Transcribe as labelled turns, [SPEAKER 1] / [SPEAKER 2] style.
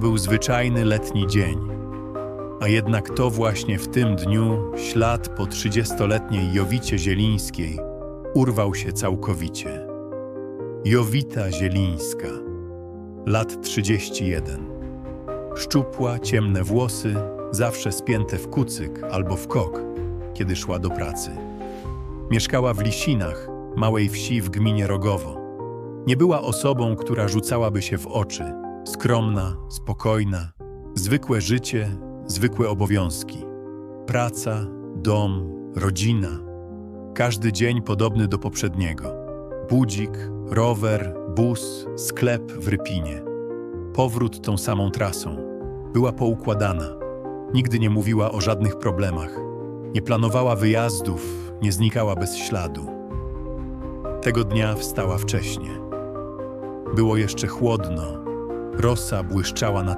[SPEAKER 1] Był zwyczajny letni dzień. A jednak to właśnie w tym dniu ślad po 30-letniej Jowicie Zielińskiej urwał się całkowicie. Jowita Zielińska, lat 31. Szczupła, ciemne włosy, zawsze spięte w kucyk albo w kok, kiedy szła do pracy. Mieszkała w Lisinach, małej wsi w gminie Rogowo. Nie była osobą, która rzucałaby się w oczy. Skromna, spokojna, zwykłe życie, zwykłe obowiązki. Praca, dom, rodzina. Każdy dzień podobny do poprzedniego. Budzik, rower, bus, sklep w Rypinie. Powrót tą samą trasą. Była poukładana. Nigdy nie mówiła o żadnych problemach. Nie planowała wyjazdów, nie znikała bez śladu. Tego dnia wstała wcześnie. Było jeszcze chłodno. Rosa błyszczała na